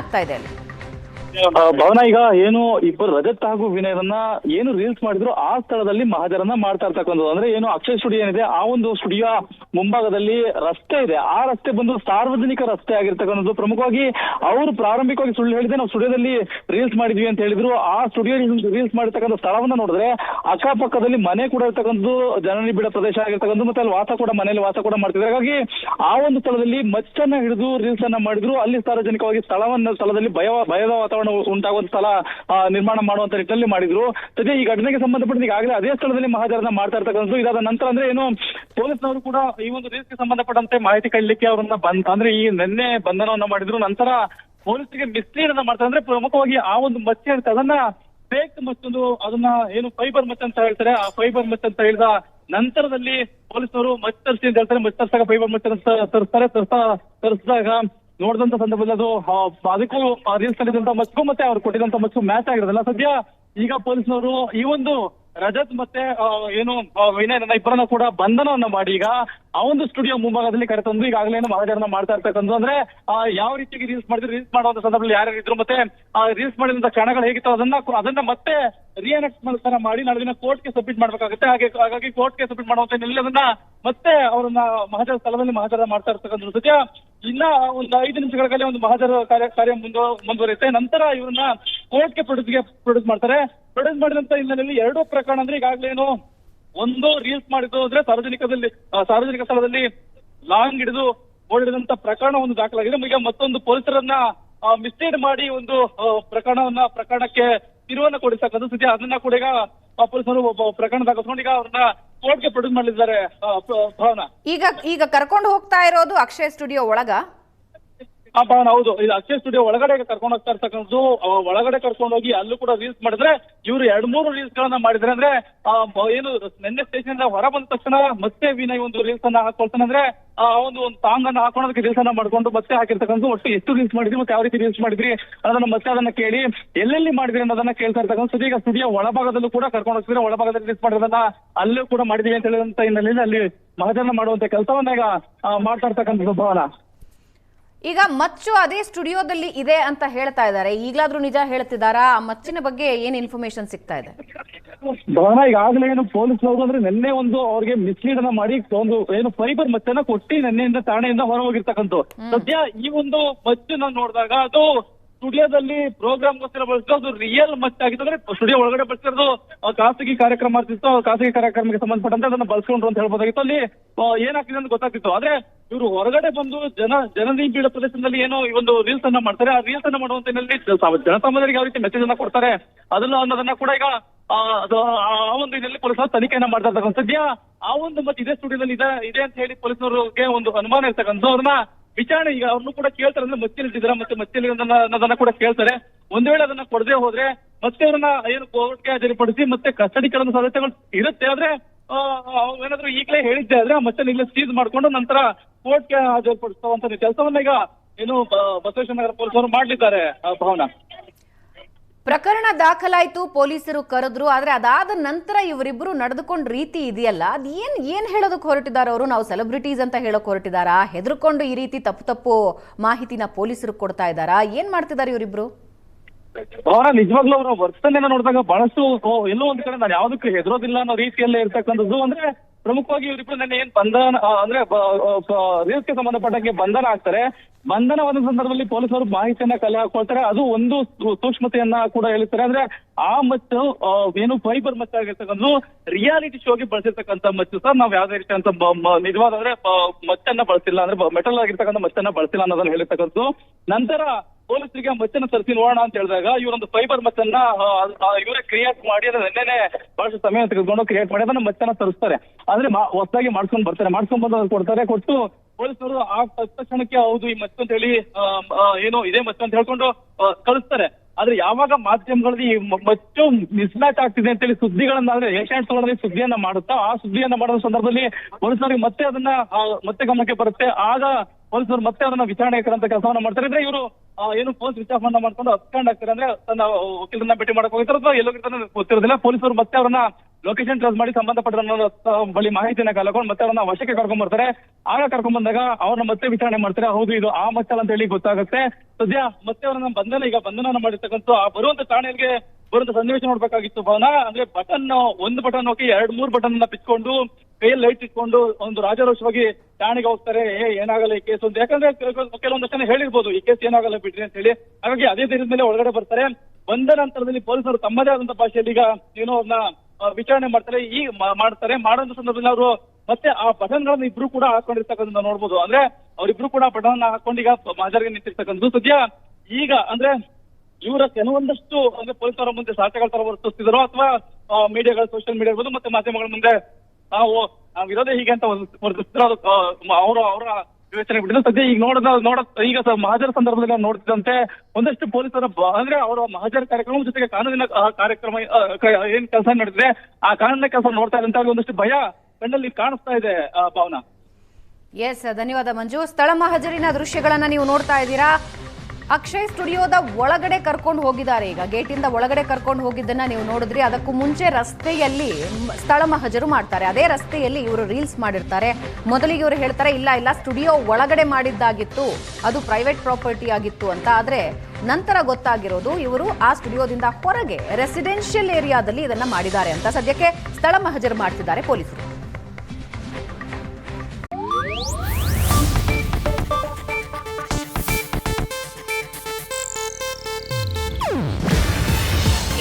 ಆಗ್ತಾ ಇದೆ ಅಲ್ಲಿ. ಭವನ, ಈಗ ಏನು ಇಬ್ಬರು ರಜತ್ ಹಾಗೂ ವಿನಯರನ್ನ ಏನು ರೀಲ್ಸ್ ಮಾಡಿದ್ರು ಆ ಸ್ಥಳದಲ್ಲಿ ಮಹಾಜರನ್ನ ಮಾಡ್ತಾ ಇರ್ತಕ್ಕಂಥದ್ದು. ಅಂದ್ರೆ ಏನು ಅಕ್ಷಯ್ ಸ್ಟುಡಿಯೋ ಏನಿದೆ, ಆ ಒಂದು ಸ್ಟುಡಿಯೋ ಮುಂಭಾಗದಲ್ಲಿ ರಸ್ತೆ ಇದೆ. ಆ ರಸ್ತೆ ಬಂದು ಸಾರ್ವಜನಿಕ ರಸ್ತೆ ಆಗಿರ್ತಕ್ಕಂಥದ್ದು. ಪ್ರಮುಖವಾಗಿ ಅವರು ಪ್ರಾರಂಭಿಕವಾಗಿ ಸುಳ್ಳು ಹೇಳಿದೆ ನಾವು ಸ್ಟುಡಿಯೋದಲ್ಲಿ ರೀಲ್ಸ್ ಮಾಡಿದ್ವಿ ಅಂತ ಹೇಳಿದ್ರು. ಆ ಸ್ಟುಡಿಯೋ ರೀಲ್ಸ್ ಮಾಡಿರ್ತಕ್ಕಂಥ ಸ್ಥಳವನ್ನ ನೋಡಿದ್ರೆ ಅಕ್ಕಪಕ್ಕದಲ್ಲಿ ಮನೆ ಕೂಡ ಇರ್ತಕ್ಕಂಥದ್ದು ಜನನಿಬಿಡ ಪ್ರದೇಶ ಆಗಿರ್ತಕ್ಕಂಥದ್ದು ಮತ್ತೆ ಅಲ್ಲಿ ವಾಸ ಕೂಡ, ಮನೆಯಲ್ಲಿ ವಾಸ ಕೂಡ ಮಾಡ್ತಿದ್ರು ಹಾಗಾಗಿ ಆ ಒಂದು ಸ್ಥಳದಲ್ಲಿ ಮಚ್ಚನ್ನ ಹಿಡಿದು ರೀಲ್ಸ್ ಅನ್ನ ಮಾಡಿದ್ರು. ಅಲ್ಲಿ ಸಾರ್ವಜನಿಕವಾಗಿ ಸ್ಥಳವನ್ನ, ಸ್ಥಳದಲ್ಲಿ ಭಯ, ಭಯದ ವಾತಾವರಣ ಉಂಟಾಗುವಂತ ಸ್ಥಳ ನಿರ್ಮಾಣ ಮಾಡುವಂತ ನಿಟ್ಟಿನಲ್ಲಿ ಮಾಡಿದ್ರು. ಜೊತೆ ಈ ಘಟನೆಗೆ ಸಂಬಂಧಪಟ್ಟಂತೆ ಈಗಾಗಲೇ ಅದೇ ಸ್ಥಳದಲ್ಲಿ ಮಹಾಜರನ್ನ ಮಾಡ್ತಾ ಇರ್ತಕ್ಕಂಥದ್ದು. ಇದಾದ ನಂತರ ಅಂದ್ರೆ ಏನು, ಪೊಲೀಸ್ನವರು ಕೂಡ ಒಂದು ರೇಸ್ಗೆ ಸಂಬಂಧಪಟ್ಟಂತೆ ಮಾಹಿತಿ ಕಳ್ಳಿಕ್ಕೆ ಅವರನ್ನ ಬಂದ್, ಅಂದ್ರೆ ಈ ನಿನ್ನೆ ಬಂಧನವನ್ನ ಮಾಡಿದ್ರು, ನಂತರ ಪೊಲೀಸರಿಗೆ ಮಿಸ್ಲೀಡ್ ಮಾಡ್ತಾರೆ. ಅಂದ್ರೆ ಪ್ರಮುಖವಾಗಿ ಆ ಒಂದು ಮಚ್ಚೆ ಅಂತ ಅದನ್ನ ಫೇಕ್ ಮತ್ತೊಂದು ಅದನ್ನ ಏನು ಫೈಬರ್ ಮಚ್ ಅಂತ ಹೇಳ್ತಾರೆ. ಆ ಫೈಬರ್ ಮಚ್ ಅಂತ ಹೇಳಿದ ನಂತರದಲ್ಲಿ ಪೊಲೀಸರು ಮಚ್ ತರಿಸಿ ಅಂತ ಹೇಳ್ತಾರೆ. ಮಚ್ ತರಿಸಾಗ ಫೈಬರ್ ಮಚ್ ತರಿಸ್ತಾರೆ. ತರಿಸ್ತಾ, ತರಿಸಿದಾಗ ನೋಡಿದಂತ ಸಂದರ್ಭದಲ್ಲಿ ಅದು ಅದಕ್ಕೂ ರೀಲ್ಸ್ ಮಾಡಿದಂತ ಮಚ್ಚು ಮತ್ತೆ ಅವ್ರು ಕೊಟ್ಟಿದಂತ ಮಚ್ಚು ಮ್ಯಾಚ್ ಆಗಿರೋದಲ್ಲ. ಸದ್ಯ ಈಗ ಪೊಲೀಸರು ಈ ಒಂದು ರಜತ್ ಮತ್ತೆ ಏನು ವಿನಯ್ ನನ್ನ ಇಬ್ಬರನ್ನ ಕೂಡ ಬಂಧನವನ್ನ ಮಾಡಿ ಈಗ ಆ ಒಂದು ಸ್ಟುಡಿಯೋ ಮುಂಭಾಗದಲ್ಲಿ ಕರೆತಂದು ಈಗಾಗಲೇ ಮಹಾಜರನ್ನ ಮಾಡ್ತಾ ಇರ್ತಕ್ಕಂಥ ಅಂದ್ರೆ ಯಾವ ರೀತಿಯಾಗಿ ರೀಲ್ಸ್ ಮಾಡಿದ್ರು ರೀಲ್ಸ್ ಮಾಡುವಂತ ಸಂದರ್ಭದಲ್ಲಿ ಯಾರ್ಯಾರು ಇದ್ರು ಮತ್ತೆ, ಆ ರೀಲ್ಸ್ ಮಾಡಿದಂತ ಕ್ಷಣಗಳು ಹೇಗಿತ್ತು ಅದನ್ನ ಅದನ್ನ ಮತ್ತೆ ರಿಯಾನೆಕ್ಟ್ ಮಾಡಿ ನಾಳೆ ದಿನ ಕೋರ್ಟ್ಗೆ ಸಬ್ಮಿಟ್ ಮಾಡ್ಬೇಕಾಗುತ್ತೆ. ಹಾಗೆ, ಹಾಗಾಗಿ ಕೋರ್ಟ್ಗೆ ಸಬ್ಮಿಟ್ ಮಾಡುವಂತ ಹಿನ್ನೆಲೆಯಲ್ಲಿ ಅದನ್ನ ಮತ್ತೆ ಅವರನ್ನ ಮಹಾಜರ ಸ್ಥಳದಲ್ಲಿ ಮಹಾಜರ ಮಾಡ್ತಾ ಇರ್ತಕ್ಕಂಥ ಸದ್ಯ. ಇನ್ನ ಒಂದು ಐದು ನಿಮಿಷಗಳ ಒಂದು ಮಹಾಜರ ಕಾರ್ಯ ಕಾರ್ಯ ಮುಂದು, ಮುಂದುವರಿಯುತ್ತೆ. ನಂತರ ಇವ್ರನ್ನ ಕೋರ್ಟ್ಗೆ ಪ್ರೊಡ್ಯೂಸ್ಗೆ ಪ್ರೊಡ್ಯೂಸ್ ಮಾಡ್ತಾರೆ. ಪ್ರೊಡ್ಯೂಸ್ ಮಾಡಿದಂತ ಹಿನ್ನೆಲೆಯಲ್ಲಿ ಎರಡೂ ಪ್ರಕರಣ ಅಂದ್ರೆ ಈಗಾಗಲೇ ಏನು ಒಂದು ರೀಲ್ಸ್ ಮಾಡಿದ್ದು ಅಂದ್ರೆ ಸಾರ್ವಜನಿಕದಲ್ಲಿ ಸಾರ್ವಜನಿಕ ಸ್ಥಳದಲ್ಲಿ ಲಾಂಗ್ ಹಿಡಿದು ಓಡಿದಂತ ಪ್ರಕರಣ ಒಂದು ದಾಖಲಾಗಿದೆ. ಈಗ ಮತ್ತೊಂದು ಪೊಲೀಸರನ್ನ ಮಿಸ್ಲೀಡ್ ಮಾಡಿ ಒಂದು ಪ್ರಕರಣವನ್ನ, ಪ್ರಕರಣಕ್ಕೆ ತಿರುವನ್ನ ಕೊಡಿಸ್ತಕ್ಕಂಥ ಸ್ಥಿತಿ. ಅದನ್ನ ಕೂಡ ಈಗ ಪೊಲೀಸರು ಪ್ರಕರಣ ದಾಖಲಿಸ್ಕೊಂಡು ಈಗ ಅವ್ರನ್ನ ಕೋರ್ಟ್ಗೆ ಪ್ರೊಡ್ಯೂಸ್ ಮಾಡಲಿದ್ದಾರೆ ಭಾವನ. ಈಗ ಈಗ ಕರ್ಕೊಂಡು ಹೋಗ್ತಾ ಇರೋದು ಅಕ್ಷಯ್ ಸ್ಟುಡಿಯೋ ಒಳಗ. ಆ ಹೌದು. ಇದು ಅಕ್ಷಯ್ ಸ್ಟುಡಿಯೋ ಒಳಗಡೆ ಕರ್ಕೊಂಡು ಹೋಗ್ತಾ ಇರ್ತಕ್ಕಂಥದ್ದು ಒಳಗಡೆ ಕರ್ಕೊಂಡು ಹೋಗಿ ಅಲ್ಲೂ ಕೂಡ ರೀಲ್ಸ್ ಮಾಡಿದ್ರೆ, ಇವರು ಎರಡ್ ಮೂರು ರೀಲ್ಸ್ ಗಳನ್ನ ಮಾಡಿದ್ರೆ ಅಂದ್ರೆ ಏನು, ನಿನ್ನೆ ಸ್ಟೇಷನ್ ಇಂದ ಹೊರ ಬಂದ ತಕ್ಷಣ ಮತ್ತೆ ವಿನಯ್ ಒಂದು ರೀಲ್ಸ್ ಅನ್ನ ಹಾಕೊಳ್ತಾನೆ ಅಂದ್ರೆ ಒಂದು ಒಂದು ಸಾಂಗ್ ಅನ್ನ ಹಾಕೊಳ್ಳೋದಕ್ಕೆ ರೀಲ್ಸ್ ಅನ್ನ ಮಾಡ್ಕೊಂಡು ಮತ್ತೆ ಹಾಕಿರ್ತಕ್ಕಂಥ ಒಟ್ಟು ಎಷ್ಟು ರೀಲ್ಸ್ ಮಾಡಿದ್ರಿ ಮತ್ತೆ ಯಾವ ರೀತಿ ರೀಲ್ಸ್ ಮಾಡಿದ್ರಿ ಅದನ್ನ ಮತ್ತೆ ಅದನ್ನ ಕೇಳಿ, ಎಲ್ಲೆಲ್ಲಿ ಮಾಡಿದ್ರಿ ಅನ್ನೋದನ್ನ ಕೇಳ್ತಾ ಇರ್ತಕ್ಕಂಥ ಈಗ ಸ್ಟುಡಿಯೋ ಒಳಭಾಗದಲ್ಲೂ ಕೂಡ ಕರ್ಕೊಂಡು ಹೋಗ್ತಿದ್ರೆ, ಒಳಭಾಗದಲ್ಲಿ ರೀಲ್ಸ್ ಮಾಡಿರೋದನ್ನ ಅಲ್ಲೂ ಕೂಡ ಮಾಡಿದೀವಿ ಅಂತ ಹೇಳಿದಂತ ಹಿನ್ನೆಲೆಯಲ್ಲಿ ಅಲ್ಲಿ ಮಹಜನ ಮಾಡುವಂತ ಕೆಲಸವನ್ನ ಈಗ ಮಾಡ್ತಾ ಇರ್ತಕ್ಕಂಥದ್ದು ಭವನ. ಈಗ ಮಚ್ಚು ಅದೇ ಸ್ಟುಡಿಯೋದಲ್ಲಿ ಇದೆ ಅಂತ ಹೇಳ್ತಾ ಇದ್ದಾರೆ. ಈಗ್ಲಾದ್ರೂ ನಿಜ ಹೇಳ್ತಿದಾರಾ ಆ ಮಚ್ಚಿನ ಬಗ್ಗೆ ಏನ್ ಇನ್ಫಾರ್ಮೇಶನ್ ಸಿಗ್ತಾ ಇದೆ? ಭವನ ಈಗಾಗಲೇ ಏನು ಪೊಲೀಸ್ನವರು ಅಂದ್ರೆ ನಿನ್ನೆ ಒಂದು ಅವ್ರಿಗೆ ಮಿಸ್ಲೀಡ್ ಅನ್ನ ಮಾಡಿ ಒಂದು ಏನು ಫೈಬರ್ ಮಚ್ಚನ್ನ ಕೊಟ್ಟಿ ನಿನ್ನೆಯಿಂದ ಠಾಣೆಯಿಂದ ಹೊರ ಹೋಗಿರ್ತಕ್ಕಂಥ ಸದ್ಯ ಈ ಒಂದು ಮಚ್ಚನ್ನ ನೋಡಿದಾಗ ಅದು ಸ್ಟುಡಿಯೋದಲ್ಲಿ ಪ್ರೋಗ್ರಾಮ್ ಗೋಸ್ಕರ ಬಳಸಿದ್ರು ಅದು ರಿಯಲ್ ಮಚ್ ಆಗಿತ್ತು. ಅಂದ್ರೆ ಸ್ಟುಡಿಯೋ ಒಳಗಡೆ ಬಳಸಿರೋದು ಖಾಸಗಿ ಕಾರ್ಯಕ್ರಮ ಮಾಡ್ತಿತ್ತು ಖಾಸಗಿ ಕಾರ್ಯಕ್ರಮಕ್ಕೆ ಸಂಬಂಧಪಟ್ಟಂತೆ ಅದನ್ನ ಬಳಸ್ಕೊಂಡ್ರು ಅಂತ ಹೇಳ್ಬೋದಾಗಿತ್ತು. ಅಲ್ಲಿ ಏನಾಗ್ತಿದೆ ಅಂತ ಗೊತ್ತಾಗ್ತಿತ್ತು. ಆದ್ರೆ ಇವರು ಹೊರಗಡೆ ಬಂದು ಜನ ಜನನಿಬಿಡ ಪ್ರದೇಶದಲ್ಲಿ ಏನೋ ಈ ಒಂದು ರೀಲ್ಸ್ ಅನ್ನ ಮಾಡ್ತಾರೆ. ಆ ರೀಲ್ಸ್ ಅನ್ನ ಮಾಡುವಂತ ಜನಸಾಮಾನ್ಯರಿಗೆ ಯಾವ ರೀತಿ ಮೆಸೇಜ್ ಅನ್ನ ಕೊಡ್ತಾರೆ ಅದನ್ನ ಅನ್ನೋದನ್ನ ಕೂಡ ಈಗ ಆ, ಒಂದು ಇದರಲ್ಲಿ ಪೊಲೀಸರು ತನಿಖೆಯನ್ನ ಮಾಡ್ತಾ ಇರ್ತಕ್ಕಂಥ ಸದ್ಯ ಆ ಒಂದು ಮತ್ತೆ ಇದೇ ಸ್ಟುಡಿಯೋದಲ್ಲಿ ಇದೆ ಇದೆ ಅಂತ ಹೇಳಿ ಪೊಲೀಸರಿಗೆ ಒಂದು ಅನುಮಾನ ಇರ್ತಕ್ಕಂಥ ಅವ್ರನ್ನ ವಿಚಾರಣೆ ಈಗ ಅವ್ರನ್ನು ಕೂಡ ಕೇಳ್ತಾರೆ ಅಂದ್ರೆ ಮತ್ತೆ ಇಟ್ಟಿದ್ದೀರಾ ಮತ್ತೆ ಮತ್ತೆ ಅನ್ನೋದನ್ನ ಕೂಡ ಕೇಳ್ತಾರೆ. ಒಂದ್ ವೇಳೆ ಅದನ್ನ ಕೊಡದೆ ಹೋದ್ರೆ ಮತ್ತೆ ಅವ್ರನ್ನ ಏನು ಕೋರ್ಟ್ಗೆ ಹಾಜರುಪಡಿಸಿ ಮತ್ತೆ ಕಸ್ಟಡಿ ಕೆಲವೊಂದು ಸಾಧ್ಯತೆಗಳು ಇರುತ್ತೆ. ಆದ್ರೆ ಏನಾದ್ರು ಈಗಲೇ ಹೇಳಿದ್ದೆ ಆದ್ರೆ ಮತ್ತೆ ಇಲ್ಲಿ ಸೀಸ್ ಮಾಡ್ಕೊಂಡು ನಂತರ ಕೋರ್ಟ್ಗೆ ಹಾಜರುಪಡಿಸುವಂತ ಕೆಲಸವನ್ನ ಈಗ ಏನು ಬಸವೇಶ್ವರ ನಗರ ಪೊಲೀಸರು ಮಾಡ್ಲಿದ್ದಾರೆ ಭಾವನಾ. ಪ್ರಕರಣ ದಾಖಲಾಯಿತು, ಪೊಲೀಸರು ಕರೆದ್ರು, ಆದ್ರೆ ಅದಾದ ನಂತರ ಇವರಿಬ್ರು ನಡೆದುಕೊಂಡ ರೀತಿ ಇದೆಯಲ್ಲ? ಅದ್ ಏನ್ ಏನ್ ಹೇಳೋದಕ್ಕೆ ಹೊರಟಿದ್ದಾರೆ ಅವರು? ನಾವು ಸೆಲೆಬ್ರಿಟೀಸ್ ಅಂತ ಹೇಳೋಕ್ ಹೊರಟಿದಾರಾ ಹೆದರ್ಕೊಂಡು ಈ ರೀತಿ ತಪ್ಪು ತಪ್ಪು ಮಾಹಿತಿನ ಪೊಲೀಸರು ಕೊಡ್ತಾ ಇದ್ದಾರಾ? ಏನ್ ಮಾಡ್ತಿದ್ದಾರೆ ಇವರಿಬ್ರು? ಅವರ ನಿಜವಾಗ್ಲೂ ಅವರು ವರ್ತನೆಯನ್ನ ನೋಡಿದಾಗ ಬಹಳಷ್ಟು ಎಲ್ಲೋ ಒಂದ್ ಕಡೆ ನಾನು ಯಾವ್ದಕ್ಕೂ ಹೆದರೋದಿಲ್ಲ ಅನ್ನೋ ರೀತಿಯಲ್ಲೇ ಇರ್ತಕ್ಕಂಥದ್ದು. ಅಂದ್ರೆ ಪ್ರಮುಖವಾಗಿ ಇವರಿಬ್ರು ನನ್ನ ಏನ್ ಬಂಧನ ಅಂದ್ರೆ ರೇಸ್ಗೆ ಸಂಬಂಧಪಟ್ಟಂಗೆ ಬಂಧನ ಆಗ್ತಾರೆ ಬಂಧನವಾದ ಸಂದರ್ಭದಲ್ಲಿ ಪೊಲೀಸರು ಮಾಹಿತಿಯನ್ನ ಕಲೆ ಹಾಕೊಳ್ತಾರೆ. ಅದು ಒಂದು ಸೂಕ್ಷ್ಮತೆಯನ್ನ ಕೂಡ ಹೇಳ್ತಾರೆ ಅಂದ್ರೆ, ಆ ಮಚ್ಚು ಏನು ಫೈಬರ್ ಮತ್ತೆ ಆಗಿರ್ತಕ್ಕಂಥ ರಿಯಾಲಿಟಿ ಶೋಗೆ ಬಳಸಿರ್ತಕ್ಕಂತ ಮಚ್ಚು ಸರ್. ನಾವ್ ಯಾವ್ದೇ ರೀತಿ ಅಂತ ಬ- ಮ- ನಿಜವಾದ ಅಂದ್ರೆ ಮಚ್ಚನ್ನ ಬಳಸಿಲ್ಲ ಅಂದ್ರೆ ಮೆಟಲ್ ಆಗಿರ್ತಕ್ಕಂಥ ಮಚ್ಚನ್ನ ಬಳಸಿಲ್ಲ ಅನ್ನೋದನ್ನ ಹೇಳಿರ್ತಕ್ಕಂಥದ್ದು. ನಂತರ ಪೊಲೀಸರಿಗೆ ಮಚ್ಚನ್ನ ತರಿಸಿ ನೋಡೋಣ ಅಂತ ಹೇಳಿದಾಗ ಇವರೊಂದು ಫೈಬರ್ ಮಚ್ಚನ್ನ ಇವರೇ ಕ್ರಿಯೇಟ್ ಮಾಡಿ ಅದನ್ನ ನಿನ್ನೆನೆ ಬಹಳಷ್ಟು ಸಮಯ ತೆಗೆದುಕೊಂಡು ಕ್ರಿಯೇಟ್ ಮಾಡಿ ಅದನ್ನ ಮಚ್ಚನ್ನ ತರಿಸ್ತಾರೆ ಅಂದ್ರೆ ಹೊಸದಾಗಿ ಮಾಡ್ಕೊಂಡು ಬರ್ತಾರೆ. ಮಾಡ್ಕೊಂಡ್ ಬಂದು ಕೊಡ್ತಾರೆ. ಕೊಟ್ಟು ಪೊಲೀಸರು ಆ ತಕ್ಷಣಕ್ಕೆ ಹೌದು, ಈ ಮಚ್ಚು ಅಂತ ಹೇಳಿ ಏನು ಇದೇ ಮಚ್ಚು ಅಂತ ಹೇಳ್ಕೊಂಡು ಕಳಿಸ್ತಾರೆ. ಆದ್ರೆ ಯಾವಾಗ ಮಾಧ್ಯಮಗಳಲ್ಲಿ ಈ ಮಚ್ಚು ಮಿಸ್ಮ್ಯಾಚ್ ಆಗ್ತಿದೆ ಅಂತೇಳಿ ಸುದ್ದಿಗಳನ್ನ ಅಂದ್ರೆ ಏಷ್ಯಾನೆಟ್ ಸುವರ್ಣದಲ್ಲಿ ಸುದ್ದಿಯನ್ನ ಮಾಡುತ್ತಾ, ಆ ಸುದ್ದಿಯನ್ನ ಮಾಡುವ ಸಂದರ್ಭದಲ್ಲಿ ಪೊಲೀಸರಿಗೆ ಮತ್ತೆ ಅದನ್ನ ಮತ್ತೆ ಗಮನಕ್ಕೆ ಬರುತ್ತೆ. ಆಗ ಪೊಲೀಸರು ಮತ್ತೆ ಅದನ್ನ ವಿಚಾರಣೆ ಹಾಕಿರಂತ ಕೆಲಸವನ್ನ ಮಾಡ್ತಾರೆ. ಅಂದ್ರೆ ಇವರು ಏನು ಪೊಲೀಸ್ ವಿಚಾರಣೆ ಮಾಡ್ಕೊಂಡು ಹತ್ಕೊಂಡು ಆಗ್ತಾರೆ ಅಂದ್ರೆ ತನ್ನ ವಕೀಲರನ್ನ ಭೇಟಿ ಮಾಡಕ್ ಹೋಗಿರ್ತಾರೆ ಅಥವಾ ಎಲ್ಲೋಗಿರ್ತಾರೆ ಗೊತ್ತಿರೋದಿಲ್ಲ. ಪೊಲೀಸರು ಮತ್ತೆ ಅವರನ್ನ ಲೊಕೇಶನ್ ಟ್ರೇಸ್ ಮಾಡಿ ಸಂಬಂಧಪಟ್ಟ ಬಳಿ ಮಾಹಿತಿನ ಕಳ್ಕೊಂಡು ಮತ್ತೆ ಅವರನ್ನ ವಶಕ್ಕೆ ಕರ್ಕೊಂಡ್ ಬರ್ತಾರೆ. ಆಗ ಕರ್ಕೊಂಡ್ ಬಂದಾಗ ಅವ್ರನ್ನ ಮತ್ತೆ ವಿಚಾರಣೆ ಮಾಡ್ತಾರೆ. ಹೌದು, ಇದು ಆ ಮಚ್ಚಲ್ ಅಂತ ಹೇಳಿ ಗೊತ್ತಾಗುತ್ತೆ. ಸದ್ಯ ಮತ್ತೆ ಅವರನ್ನ ಬಂಧನ, ಈಗ ಬಂಧನ ಮಾಡಿರ್ತಕ್ಕಂಥ ಆ ಬರುವಂತ ಠಾಣೆಗೆ ಬರುವಂತ ಸನ್ನಿವೇಶ ನೋಡ್ಬೇಕಾಗಿತ್ತು ಭವನ. ಅಂದ್ರೆ ಬಟನ್ ಒಂದು ಬಟನ್ ಹೋಗಿ ಎರಡ್, ಮೂರ್ ಬಟನ್ ಪಿಚ್ಕೊಂಡು, ಕೈಯಲ್ಲಿ ಲೈಟ್ ಇಟ್ಕೊಂಡು, ಒಂದು ರಾಜಾರೋಷವಾಗಿ ಠಾಣೆಗೆ ಹೋಗ್ತಾರೆ ಏ, ಏನಾಗಲ್ಲ ಈ ಕೇಸ್ ಒಂದು ಯಾಕಂದ್ರೆ ಕೆಲ- ಕೆಲವೊಂದಷ್ಟು ಹೇಳಿರ್ಬೋದು, ಈ ಕೇಸ್ ಏನಾಗಲ್ಲ ಬಿಡ್ರಿ ಅಂತ ಹೇಳಿ. ಹಾಗಾಗಿ ಅದೇ ದಿನದ ಮೇಲೆ ಒಳಗಡೆ ಬರ್ತಾರೆ. ಬಂದ ನಂತರದಲ್ಲಿ ಪೊಲೀಸರು ತಮ್ಮದೇ ಆದಂತ ಭಾಷೆಯಲ್ಲಿ ಈಗ ಏನೋ ಅವ್ರನ್ನ ವಿಚಾರಣೆ ಮಾಡ್ತಾರೆ. ಈ ಮಾಡ್ತಾರೆ. ಮಾಡುವಂತ ಸಂದರ್ಭದಲ್ಲಿ ಅವರು ಮತ್ತೆ ಆ ಬಟನ್ ಗಳನ್ನ ಇಬ್ರು ಕೂಡ ಹಾಕೊಂಡಿರ್ತಕ್ಕಂಥ ನೋಡ್ಬೋದು. ಅಂದ್ರೆ ಅವರಿಬ್ರು ಕೂಡ ಬಟನ್ ಹಾಕೊಂಡು ಈಗ ಮಾಜರಿಗೆ ನಿಂತಿರ್ತಕ್ಕಂಥದ್ದು ಸದ್ಯ. ಈಗ ಅಂದ್ರೆ ಇವರ ಕೆಲವೊಂದಷ್ಟು ಅಂದ್ರೆ ಪೊಲೀಸರ ಮುಂದೆ ಸಾಕ್ಷ್ಯಗಳ ತರ ವರ್ತಿಸ್ತಿದ್ರು ಅಥವಾ ಮೀಡಿಯಾಗಳ, ಸೋಷಿಯಲ್ ಮೀಡಿಯಾ ಇರ್ಬೋದು, ಮತ್ತೆ ಮಾಧ್ಯಮಗಳ ಮುಂದೆ ನಾವು ಇರೋದೇ ಹೀಗೆ ಅಂತ ಒಂದು ಅವರ ಅವರ ಯೋಚನೆ ಬಿಟ್ಟಿದ್ರು ಸದ್ಯ ಈಗ ನೋಡ ನೋಡ ಈಗ ಮಹಾಜರ ಸಂದರ್ಭದಲ್ಲಿ ನಾವು ನೋಡ್ತಿದ್ದಂತೆ ಒಂದಷ್ಟು ಪೊಲೀಸರ ಅಂದ್ರೆ ಅವರ ಮಹಾಜರ ಕಾರ್ಯಕ್ರಮ ಜೊತೆಗೆ ಕಾನೂನಿನ ಕಾರ್ಯಕ್ರಮ ಏನ್ ಕೆಲಸ ನಡೆದಿದೆ, ಆ ಕಾನೂನಿನ ಕೆಲಸ ನೋಡ್ತಾ ಇದ್ದಂತ ಒಂದಷ್ಟು ಭಯ ಕಣ್ಣಲ್ಲಿ ಕಾಣಿಸ್ತಾ ಇದೆ ಭಾವನಾ. ಎಸ್ ಧನ್ಯವಾದ, ಮಂಜು. ಸ್ಥಳ ಮಹಜರಿನ ದೃಶ್ಯಗಳನ್ನ ನೀವು ನೋಡ್ತಾ ಇದ್ದೀರಾ? ಅಕ್ಷಯ್ ಸ್ಟುಡಿಯೋದ ಒಳಗಡೆ ಕರ್ಕೊಂಡು ಹೋಗಿದ್ದಾರೆ ಈಗ. ಗೇಟಿಂದ ಒಳಗಡೆ ಕರ್ಕೊಂಡು ಹೋಗಿದ್ದನ್ನ ನೀವು ನೋಡಿದ್ರಿ. ಅದಕ್ಕೂ ಮುಂಚೆ ರಸ್ತೆಯಲ್ಲಿ ಸ್ಥಳ ಮಹಜರು ಮಾಡ್ತಾರೆ. ಅದೇ ರಸ್ತೆಯಲ್ಲಿ ಇವರು ರೀಲ್ಸ್ ಮಾಡಿರ್ತಾರೆ. ಮೊದಲಿಗೆ ಇವರು ಹೇಳ್ತಾರೆ, ಇಲ್ಲ ಇಲ್ಲ, ಸ್ಟುಡಿಯೋ ಒಳಗಡೆ ಮಾಡಿದ್ದಾಗಿತ್ತು. ಅದು ಪ್ರೈವೇಟ್ ಪ್ರಾಪರ್ಟಿ ಆಗಿತ್ತು ಅಂತ. ಆದ್ರೆ ನಂತರ ಗೊತ್ತಾಗಿರೋದು ಇವರು ಆ ಸ್ಟುಡಿಯೋದಿಂದ ಹೊರಗೆ ರೆಸಿಡೆನ್ಷಿಯಲ್ ಏರಿಯಾದಲ್ಲಿ ಇದನ್ನ ಮಾಡಿದ್ದಾರೆ ಅಂತ. ಸದ್ಯಕ್ಕೆ ಸ್ಥಳ ಮಹಜರು ಮಾಡ್ತಿದ್ದಾರೆ ಪೊಲೀಸರು.